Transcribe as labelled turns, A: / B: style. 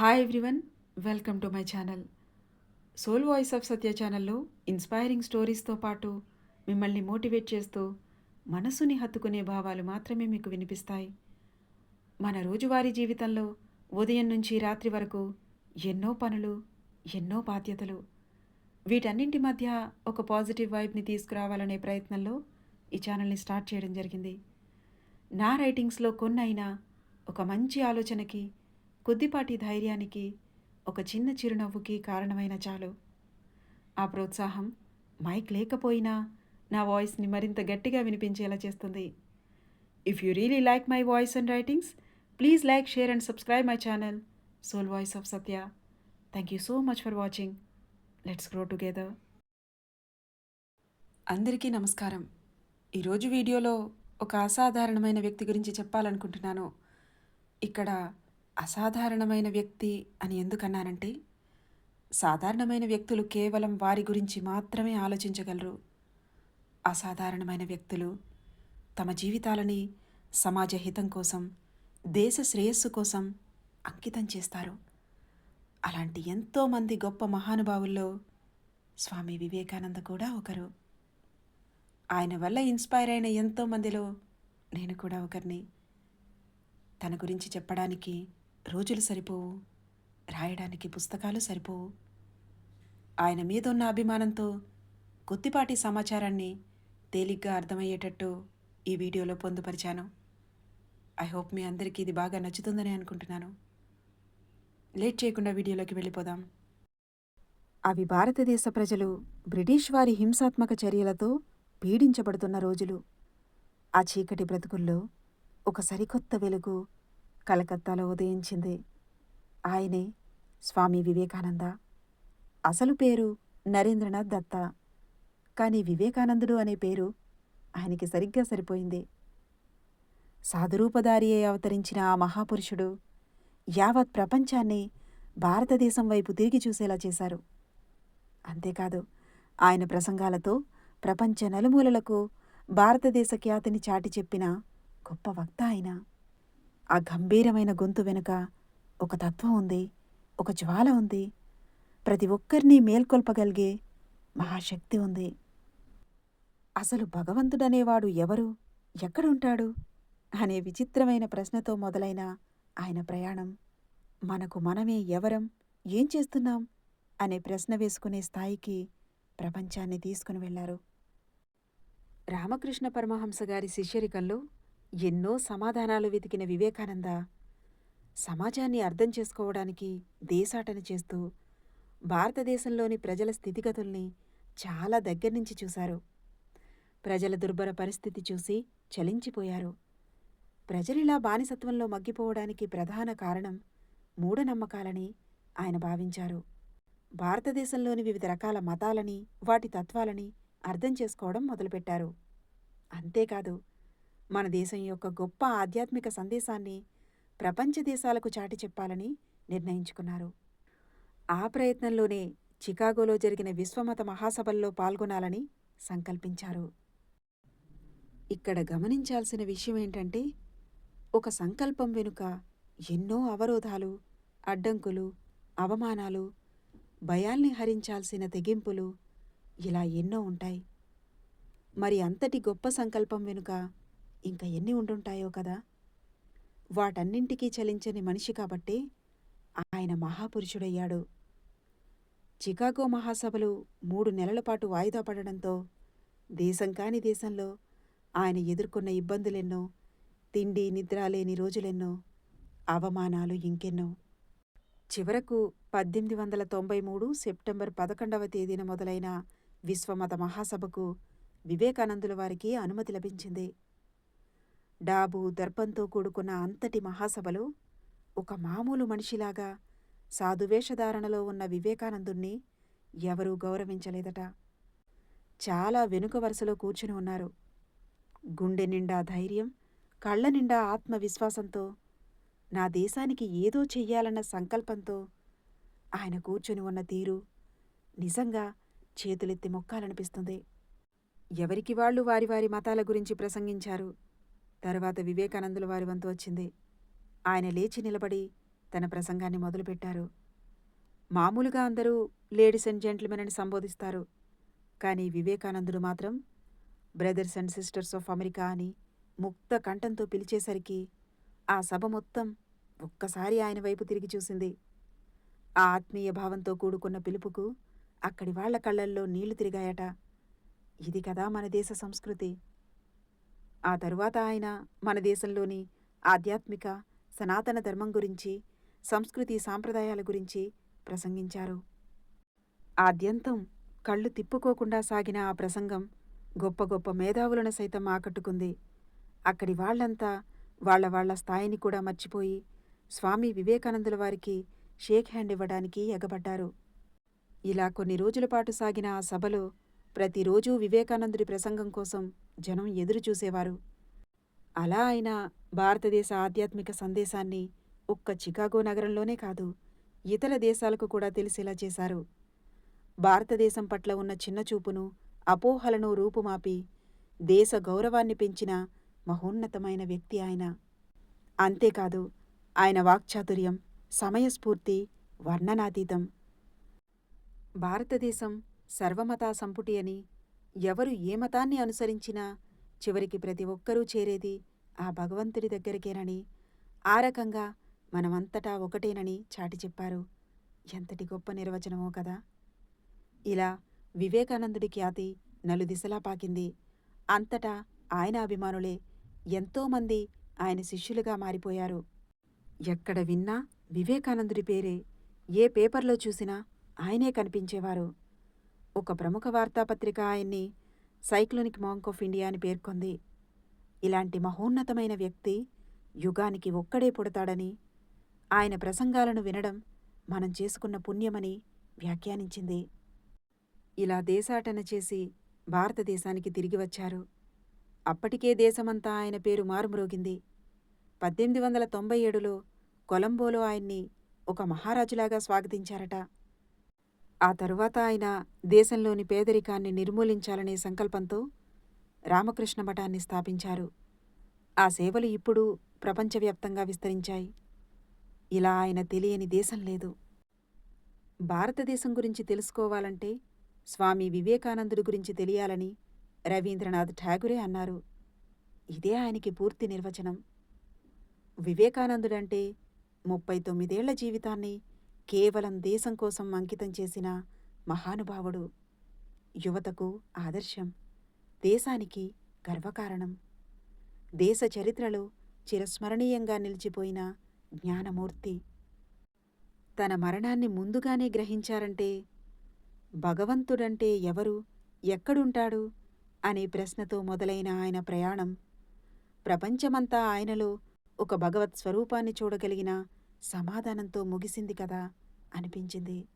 A: Hi everyone welcome to my channel soul voice of Satya ఛానల్లో inspiring స్టోరీస్తో పాటు మిమ్మల్ని motivate చేస్తూ మనసుని హత్తుకునే భావాలు మాత్రమే మీకు వినిపిస్తాయి. మన రోజువారీ జీవితంలో ఉదయం నుంచి రాత్రి వరకు ఎన్నో పనులు ఎన్నో బాధ్యతలు. వీటన్నింటి మధ్య ఒక పాజిటివ్ వైబ్ని తీసుకురావాలనే ప్రయత్నంలో ఈ ఛానల్ని స్టార్ట్ చేయడం జరిగింది. నా రైటింగ్స్లో కొన్నైనా ఒక మంచి ఆలోచనకి కొద్దిపాటి ధైర్యానికి ఒక చిన్న చిరునవ్వుకి కారణమైన చాలు. ఆ ప్రోత్సాహం మైక్ లేకపోయినా నా వాయిస్ని మరింత గట్టిగా వినిపించేలా చేస్తుంది. If you really like my voice and writings please like share and subscribe my channel soul voice of Satya thank you so much for watching let's grow together అందరికీ నమస్కారం. ఈరోజు వీడియోలో ఒక అసాధారణమైన వ్యక్తి గురించి చెప్పాలనుకుంటున్నాను. ఇక్కడ అసాధారణమైన వ్యక్తి అని ఎందుకన్నానంటే సాధారణమైన వ్యక్తులు కేవలం వారి గురించి మాత్రమే ఆలోచించగలరు. అసాధారణమైన వ్యక్తులు తమ జీవితాలని సమాజ హితం కోసం దేశ శ్రేయస్సు కోసం అంకితం చేస్తారు. అలాంటి ఎంతోమంది గొప్ప మహానుభావుల్లో స్వామి వివేకానంద కూడా ఒకరు. ఆయన వల్ల ఇన్స్పైర్ అయిన ఎంతోమందిలో నేను కూడా ఒకరిని. తన గురించి చెప్పడానికి రోజులు సరిపోవు. రాయడానికి పుస్తకాలు సరిపోవు. ఆయన మీద ఉన్న అభిమానంతో కొద్దిపాటి సమాచారాన్ని తేలిగ్గా అర్థమయ్యేటట్టు ఈ వీడియోలో పొందుపరిచాను. ఐ హోప్ మీ అందరికీ ఇది బాగా నచ్చుతుందని అనుకుంటున్నాను. లేట్ చేయకుండా వీడియోలోకి వెళ్ళిపోదాం. అవి భారతదేశ ప్రజలు బ్రిటిష్ వారి హింసాత్మక చర్యలతో పీడించబడుతున్న రోజులు. ఆ చీకటి బ్రతుకుల్లో ఒక సరికొత్త వెలుగు కలకత్తాలో ఉదయించింది. ఆయనే స్వామి వివేకానంద. అసలు పేరు నరేంద్రనాథ్ దత్త. కానీ వివేకానందుడు అనే పేరు ఆయనకి సరిగ్గా సరిపోయింది. సాధురూపదారియే అవతరించిన ఆ మహాపురుషుడు యావత్ ప్రపంచాన్ని భారతదేశం వైపు తిరిగి చూసేలా చేశారు. అంతేకాదు ఆయన ప్రసంగాలతో ప్రపంచ నలుమూలలకు భారతదేశ ఖ్యాతిని చాటి చెప్పిన గొప్ప వక్త ఆయన. ఆ గంభీరమైన గొంతు వెనుక ఒక తత్వం ఉంది ఒక జ్వాల ఉంది. ప్రతి ఒక్కరినీ మేల్కొల్పగలిగే మహాశక్తి ఉంది. అసలు భగవంతుడనేవాడు ఎవరు? ఎక్కడుంటాడు? అనే విచిత్రమైన ప్రశ్నతో మొదలైన ఆయన ప్రయాణం. మనకు మనమే ఎవరం? ఏం చేస్తున్నాం? అనే ప్రశ్న వేసుకునే స్థాయికి ప్రపంచాన్ని తీసుకుని వెళ్ళారు. రామకృష్ణ పరమహంస గారి శిష్యరికంలో ఎన్నో సమాధానాలు వెతికిన వివేకానంద సమాజాన్ని అర్థం చేసుకోవడానికి దేశాటన చేస్తూ భారతదేశంలోని ప్రజల స్థితిగతుల్ని చాలా దగ్గర్నుంచి చూశారు. ప్రజల దుర్భర పరిస్థితి చూసి చలించిపోయారు. ప్రజలిలా బానిసత్వంలో మగ్గిపోవడానికి ప్రధాన కారణం మూఢనమ్మకాలని ఆయన భావించారు. భారతదేశంలోని వివిధ రకాల మతాలని వాటి తత్వాలని అర్థం చేసుకోవడం మొదలుపెట్టారు. అంతేకాదు మన దేశం యొక్క గొప్ప ఆధ్యాత్మిక సందేశాన్ని ప్రపంచ దేశాలకు చాటి చెప్పాలని నిర్ణయించుకున్నారు. ఆ ప్రయత్నంలోనే చికాగోలో జరిగిన విశ్వమత మహాసభల్లో పాల్గొనాలని సంకల్పించారు. ఇక్కడ గమనించాల్సిన విషయం ఏంటంటే ఒక సంకల్పం వెనుక ఎన్నో అవరోధాలు అడ్డంకులు అవమానాలు భయాల్ని హరించాల్సిన తెగింపులు ఇలా ఎన్నో ఉంటాయి. మరి అంతటి గొప్ప సంకల్పం వెనుక ఇంకా ఎన్ని ఉండుంటాయో కదా. వాటన్నింటికీ చలించని మనిషి కాబట్టే ఆయన మహాపురుషుడయ్యాడు. చికాగో మహాసభలు మూడు నెలల పాటు వాయిదా పడడంతో దేశం కాని దేశంలో ఆయన ఎదుర్కొన్న ఇబ్బందులెన్నో తిండి నిద్ర లేని రోజులెన్నో అవమానాలు ఇంకెన్నో. చివరకు పద్దెనిమిది వందల తొంభై మూడు సెప్టెంబర్ పదకొండవ తేదీన మొదలైన విశ్వమత మహాసభకు వివేకానందుల వారికి అనుమతి లభించింది. డాబు దర్పంతో కూడుకున్న అంతటి మహాసభలో ఒక మామూలు మనిషిలాగా సాధువేషధారణలో ఉన్న వివేకానందుణ్ణి ఎవరూ గౌరవించలేదట. చాలా వెనుక వరుసలో కూర్చుని ఉన్నారు. గుండె నిండా ధైర్యం కళ్ళ నిండా ఆత్మవిశ్వాసంతో నా దేశానికి ఏదో చెయ్యాలన్న సంకల్పంతో ఆయన కూర్చుని ఉన్న తీరు నిజంగా చేతులెత్తి మొక్కాలనిపిస్తుంది. ఎవరికి వాళ్ళు వారి వారి మతాల గురించి ప్రసంగించారు? తర్వాత వివేకానందుల వారి వంతు వచ్చింది. ఆయన లేచి నిలబడి తన ప్రసంగాన్ని మొదలుపెట్టారు. మామూలుగా అందరూ లేడీస్ అండ్ జెంట్మెన్ అని సంబోధిస్తారు. కానీ వివేకానందుడు మాత్రం brothers and sisters of America అని ముక్త కంఠంతో పిలిచేసరికి ఆ సభ మొత్తం ఒక్కసారి ఆయన వైపు తిరిగి చూసింది. ఆ ఆత్మీయ భావంతో కూడుకున్న పిలుపుకు అక్కడి వాళ్ళ కళ్ళల్లో నీళ్ళు తిరిగాయట. ఇది కదా మన దేశ సంస్కృతి. ఆ తరువాత ఆయన మన దేశంలోని ఆధ్యాత్మిక సనాతన ధర్మం గురించి సంస్కృతి సాంప్రదాయాల గురించి ప్రసంగించారు. ఆద్యంతం కళ్ళు తిప్పుకోకుండా సాగిన ఆ ప్రసంగం గొప్ప గొప్ప మేధావులను సైతం ఆకట్టుకుంది. అక్కడి వాళ్ళంతా వాళ్ళ వాళ్ళ స్థాయిని కూడా మర్చిపోయి స్వామి వివేకానందుల వారికి షేక్ హ్యాండ్ ఇవ్వడానికి ఎగబడ్డారు. ఇలా కొన్ని రోజుల పాటు సాగిన ఆ సభలో ప్రతిరోజూ వివేకానందుడి ప్రసంగం కోసం జనం ఎదురుచూసేవారు అలా ఆయన భారతదేశ ఆధ్యాత్మిక సందేశాన్ని ఒక్క చికాగో నగరంలోనే కాదు ఇతర దేశాలకు కూడా తెలిసేలా చేశారు. భారతదేశం పట్ల ఉన్న చిన్నచూపును అపోహలను రూపుమాపి దేశ గౌరవాన్ని పెంచిన మహోన్నతమైన వ్యక్తి ఆయన. అంతేకాదు ఆయన వాక్చాతుర్యం సమయస్ఫూర్తి వర్ణనాతీతం. భారతదేశం సర్వమతా సంపుటి అని. ఎవరు ఏ మతాన్ని అనుసరించినా చివరికి ప్రతి ఒక్కరూ చేరేది ఆ భగవంతుడి దగ్గరికేనని. ఆ రకంగా మనమంతటా ఒకటేనని చాటి చెప్పారు. ఎంతటి గొప్ప నిర్వచనమో కదా! ఇలా వివేకానందుడి ఖ్యాతి నలుదిశలా పాకింది. అంతటా ఆయన అభిమానులే ఎంతోమంది ఆయన శిష్యులుగా మారిపోయారు. ఎక్కడ విన్నా వివేకానందుడి పేరే ఏ పేపర్లో చూసినా ఆయనే కనిపించేవారు. ఒక ప్రముఖ వార్తాపత్రిక ఆయన్ని సైక్లోనిక్ మాంక్ ఆఫ్ ఇండియా అని పేర్కొంది. ఇలాంటి మహోన్నతమైన వ్యక్తి యుగానికి ఒక్కడే పుడతాడని ఆయన ప్రసంగాలను వినడం మనం చేసుకున్న పుణ్యమని వ్యాఖ్యానించింది. ఇలా దేశాటన చేసి భారతదేశానికి తిరిగి వచ్చారు. అప్పటికే దేశమంతా ఆయన పేరు మారుమ్రోగింది. పద్దెనిమిది వందల తొంభై ఏడులో కొలంబోలో ఆయన్ని ఒక మహారాజులాగా స్వాగతించారట. ఆ తరువాత ఆయన దేశంలోని పేదరికాన్ని నిర్మూలించాలనే సంకల్పంతో రామకృష్ణ మఠాన్ని స్థాపించారు. ఆ సేవలు ఇప్పుడు ప్రపంచవ్యాప్తంగా విస్తరించాయి. ఇలా ఆయన తెలియని దేశం లేదు. భారతదేశం గురించి తెలుసుకోవాలంటే స్వామి వివేకానందుడి గురించి తెలియాలని రవీంద్రనాథ్ ఠాగూరే అన్నారు. ఇదే ఆయనకి పూర్తి నిర్వచనం. వివేకానందుడంటే ముప్పై తొమ్మిదేళ్ళ జీవితాన్ని కేవలం దేశం కోసం అంకితం చేసిన మహానుభావుడు యువతకు ఆదర్శం దేశానికి గర్వకారణం. దేశ చరిత్రలో చిరస్మరణీయంగా నిలిచిపోయిన జ్ఞానమూర్తి. తన మరణాన్ని ముందుగానే గ్రహించారంటే భగవంతుడంటే ఎవరు ఎక్కడుంటాడు అనే ప్రశ్నతో మొదలైన ఆయన ప్రయాణం ప్రపంచమంతా ఆయనలో ఒక భగవత్ స్వరూపాన్ని చూడగలిగిన సమాధానంతో ముగిసింది కదా? అనిపించింది.